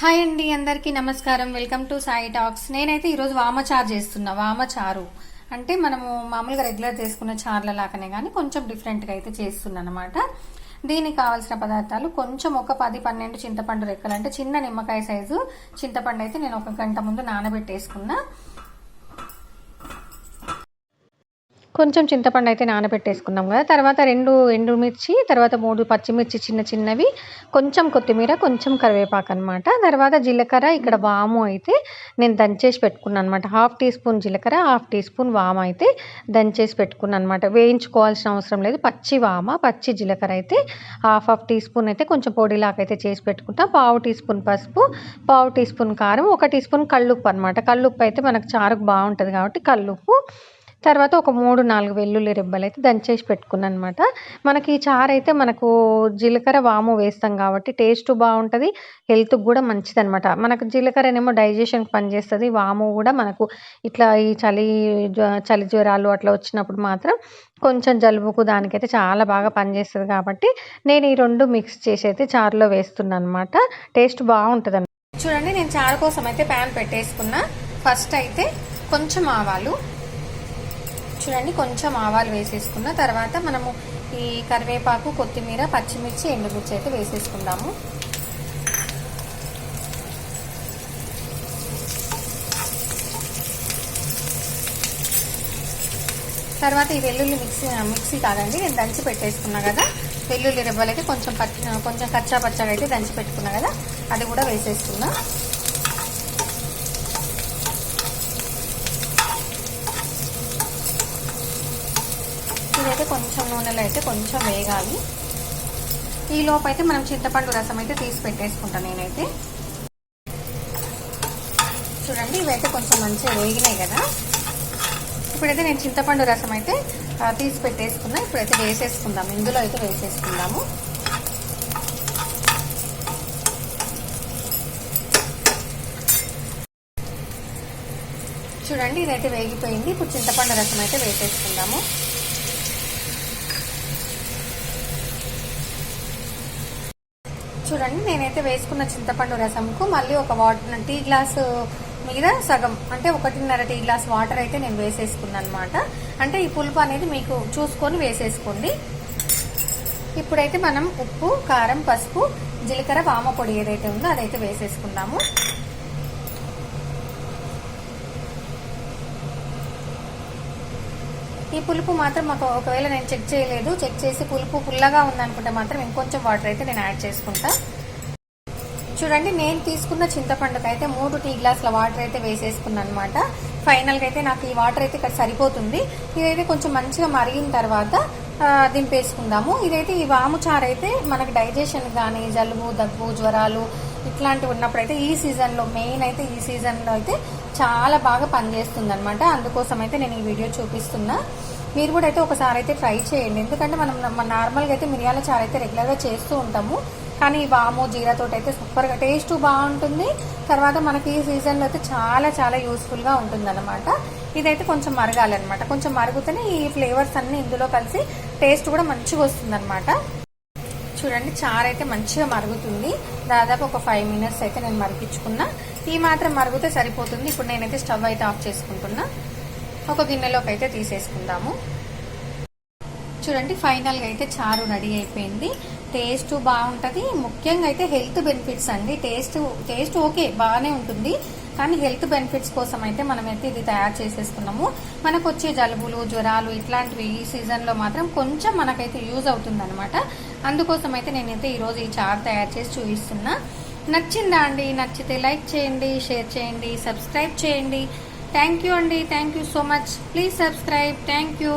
Hi అండి అందరికీ నమస్కారం. Welcome to Sai talks. నేనైతే ఈరోజు వామచారు చేస్తున్నా వామచారు అంటే మనము మామూలుగా రెగ్యులర్ చేసుకున్న చార్ల లాగానే కానీ కొంచెం డిఫరెంట్గా అయితే చేస్తున్నాను అనమాట దీనికి కావాల్సిన పదార్థాలు కొంచెం ఒక పది పన్నెండు చింతపండు రెక్కలు అంటే చిన్న నిమ్మకాయ సైజు చింతపండు అయితే నేను ఒక గంట ముందు నానబెట్టేసుకున్నా. కొంచెం చింతపండు అయితే నానబెట్టేసుకున్నాం కదా. తర్వాత రెండు ఎండుమిర్చి తర్వాత మూడు పచ్చిమిర్చి చిన్న చిన్నవి కొంచెం కొత్తిమీర కొంచెం కరివేపాకు అనమాట తర్వాత జీలకర్ర ఇక్కడ వాము అయితే నేను దంచేసి పెట్టుకున్నాను అనమాట హాఫ్ టీ స్పూన్ జీలకర్ర హాఫ్ టీ స్పూన్ వామ అయితే దంచేసి పెట్టుకున్నాను అనమాట వేయించుకోవాల్సిన అవసరం లేదు. పచ్చి వామ పచ్చి జీలకర్ర అయితే హాఫ్ హాఫ్ టీ స్పూన్ అయితే కొంచెం పొడిలాగా అయితే చేసి పెట్టుకుంటా. పావు టీ స్పూన్ పసుపు పావు టీ స్పూన్ కారం ఒక టీ స్పూన్ కల్లుప్పు అనమాట కల్లుప్పు అయితే మనకు చారుకు బాగుంటుంది కాబట్టి కల్లుప్పు తర్వాత ఒక మూడు నాలుగు వెల్లుల్లి రెబ్బలు అయితే దంచేసి పెట్టుకున్నాను అనమాట మనకి ఈ చారు అయితే మనకు జీలకర్ర వాము వేస్తాం కాబట్టి టేస్ట్ బాగుంటుంది హెల్త్కి కూడా మంచిది అనమాట మనకు జీలకర్రనేమో డైజెషన్కి పనిచేస్తుంది వాము కూడా మనకు ఇట్లా ఈ చలి జ్వ- చలి జ్వరాలు అట్లా వచ్చినప్పుడు మాత్రం కొంచెం జలుబుకు దానికైతే చాలా బాగా పనిచేస్తుంది కాబట్టి నేను ఈ రెండు మిక్స్ చేసి అయితే చారులో వేస్తున్నాను అనమాట టేస్ట్ బాగుంటుంది చూడండి నేను చారు కోసం అయితే ప్యాన్ పెట్టేసుకున్నా. ఫస్ట్ అయితే కొంచెం ఆవాలు చూడండి కొంచెం ఆవాలు వేసేసుకున్న తర్వాత మనము ఈ కరివేపాకు కొత్తిమీర పచ్చిమిర్చి ఎండుమిర్చి అయితే వేసేసుకుందాము. తర్వాత ఈ వెల్లుల్లి మిక్సీ మిక్సీ కాదండి నేను దంచి పెట్టేసుకున్నా కదా. వెల్లుల్లి రెబ్బలు కొంచెం పచ్చి కొంచెం కచ్చా పచ్చగా అయితే దంచి పెట్టుకున్నా కదా అది కూడా వేసేసుకున్నా ఇదైతే కొంచెం నూనెలో అయితే కొంచెం వేగాలి. ఈ లోపు అయితే మనం చింతపండు రసం అయితే తీసి పెట్టేసుకుంటాను నేనైతే. చూడండి ఇవైతే కొంచెం మంచిగా వేగినాయి కదా. ఇప్పుడైతే నేను చింతపండు రసం అయితే తీసి పెట్టేసుకున్నా. ఇప్పుడైతే వేసేసుకుందాం. ఇందులో అయితే వేసేసుకుందాము. చూడండి ఇదైతే వేగిపోయింది. ఇప్పుడు చింతపండు రసం అయితే వేసేసుకుందాము. చూడండి నేనైతే వేసుకున్న చింతపండు రసంకు మళ్ళీ ఒక వాటర్ టీ గ్లాసు మీద సగం అంటే ఒకటిన్నర టీ గ్లాస్ వాటర్ అయితే నేను వేసేసుకున్నాను అనమాట అంటే ఈ పులుపు అనేది మీకు చూసుకొని వేసేసుకోండి. ఇప్పుడైతే మనం ఉప్పు కారం పసుపు జీలకర్ర వామ పొడి ఏదైతే ఉందో అదైతే వేసేసుకుందాము. ఈ పులుపు మాత్రం మాకు ఒకవేళ నేను చెక్ చేయలేదు. చెక్ చేసి పులుపు పుల్లగా ఉందనుకుంటే మాత్రం ఇంకొంచెం వాటర్ అయితే నేను యాడ్ చేసుకుంటా. చూడండి నేను తీసుకున్న చింతపండుకు అయితే మూడు టీ గ్లాసుల వాటర్ అయితే వేసేసుకున్నాను అనమాట ఫైనల్గా అయితే నాకు ఈ వాటర్ అయితే ఇక్కడ సరిపోతుంది. ఇదైతే కొంచెం మంచిగా మరిగిన తర్వాత దింపేసుకుందాము. ఇదైతే ఈ వాము చారు అయితే మనకు డైజెషన్ కానీ జలుబు దగ్గు జ్వరాలు ఇట్లాంటివి ఉన్నప్పుడు అయితే ఈ సీజన్లో మెయిన్ అయితే ఈ సీజన్లో అయితే చాలా బాగా పనిచేస్తుంది అనమాట అందుకోసం అయితే నేను ఈ వీడియో చూపిస్తున్నా. మీరు కూడా అయితే ఒకసారి అయితే ట్రై చేయండి. ఎందుకంటే మనం నార్మల్గా అయితే మిరియాల చారు అయితే రెగ్యులర్గా చేస్తూ ఉంటాము. కానీ వాము జీరాతోటి అయితే సూపర్గా టేస్ట్ బాగుంటుంది. తర్వాత మనకి ఈ సీజన్లో అయితే చాలా చాలా యూస్ఫుల్గా ఉంటుంది అనమాట ఇదైతే కొంచెం మరగాలి అనమాట కొంచెం మరుగుతూనే ఈ ఫ్లేవర్స్ అన్నీ ఇందులో కలిసి టేస్ట్ కూడా మంచిగా వస్తుంది చూడండి చారు అయితే మంచిగా మరుగుతుంది. దాదాపు ఒక ఫైవ్ మినిట్స్ అయితే నేను మరిగించుకున్నా. ఈ మాత్రం మరుగుతే సరిపోతుంది. ఇప్పుడు నేనైతే స్టవ్ అయితే ఆఫ్ చేసుకుంటున్నా. ఒక గిన్నెలోకి అయితే తీసేసుకుందాము. చూడండి ఫైనల్గా అయితే చారు రెడీ అయిపోయింది. టేస్ట్ బాగుంటుంది. ముఖ్యంగా అయితే హెల్త్ బెనిఫిట్స్ అండి. టేస్ట్ టేస్ట్ ఓకే బాగానే ఉంటుంది. కానీ హెల్త్ బెనిఫిట్స్ కోసం అయితే మనమైతే ఇది తయారు చేసేసుకున్నాము. మనకు వచ్చే జలుబులు జ్వరాలు ఇట్లాంటివి ఈ సీజన్లో మాత్రం కొంచెం మనకైతే యూజ్ అవుతుంది అనమాట అందుకోసం అయితే నేనైతే ఈరోజు ఈ చారు తయారు చేసి చూపిస్తున్నా. నచ్చిందా అండి? నచ్చితే లైక్ చేయండి షేర్ చేయండి సబ్స్క్రైబ్ చేయండి. థ్యాంక్ యూ అండి. Thank you so much. Please subscribe. Thank you.